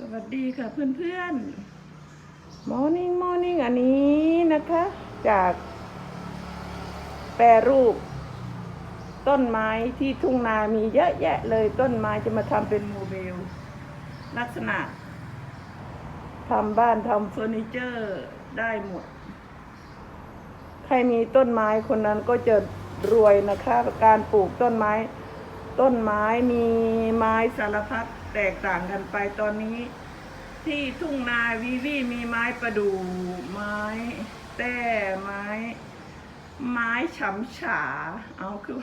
สวัสดีค่ะเพื่อนๆ Morning Morning อันนี้นะคะ จากแปรรูป ต้นไม้ที่ทุ่งนามีเยอะแยะเลยต้นไม้จะมาทำเป็นโมเดลลักษณะทำบ้านทำเฟอร์นิเจอร์ได้หมด ใครมีต้นไม้คนนั้นก็จะรวยนะคะ การปลูกต้นไม้ ต้นไม้มีไม้สารพัด แตกต่างกันไปตอนนี้ ที่ทุ่งนาวีวีมีไม้ประดู่ไม้แต้ไม้ ไม้ฉำฉา เอาคือ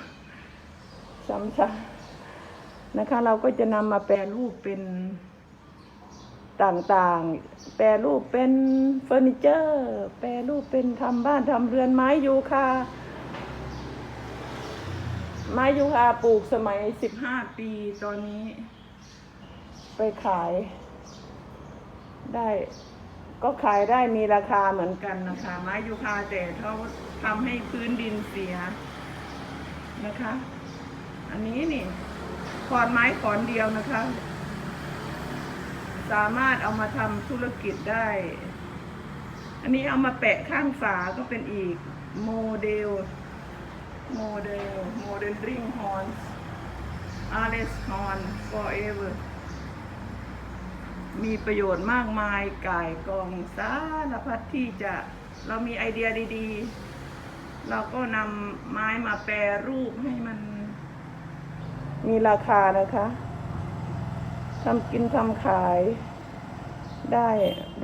ฉำฉานะคะ เราก็จะนำมาแปรรูปเป็นต่างๆ แปรรูปเป็นเฟอร์นิเจอร์ แปรรูปเป็นทำบ้านทำเรือนไม้ยูคาไม้ยูคาปลูกสมัยสิบห้าปีตอนนี้ ไปขาย ได้ ก็ขายได้มีราคาเหมือนกันนะคะ ไม้ยูคาแต่เขาทำให้พื้นดินเสียนะคะ อันนี้นี่ขอนไม้ขอนเดียวนะคะ สามารถเอามาทำธุรกิจได้ อันนี้เอามาแปะข้างฝาก็เป็นอีกโมเดลโมเดลโมเดลริงฮอนอาร์เรสฮอน forever มีประโยชน์มากมายก่ายกองสารพัดที่จะเรามีไอเดียดีๆ เราก็นำไม้มาแปรรูปให้มัน มีราคานะคะทำกินทำขาย ได้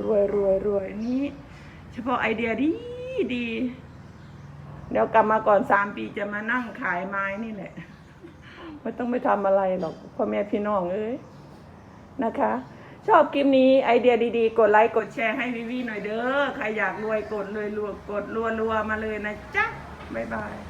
รวยรวยรวยนี้ เฉพาะไอเดียดีดีเดี๋ยวกลับมาก่อนสามปีจะมานั่งขายไม้นี่แหละไม่ต้องไปทำอะไรหรอกพ่อแม่พี่น้องเอ้ยนะคะ ชอบคลิปนี้ไอเดียดีๆ กดไลค์กดแชร์ให้วิวีหน่อยเด้อ ใครอยากรวยกดเลยรัวกดรัวๆมาเลยนะจ๊ะ บ๊ายบาย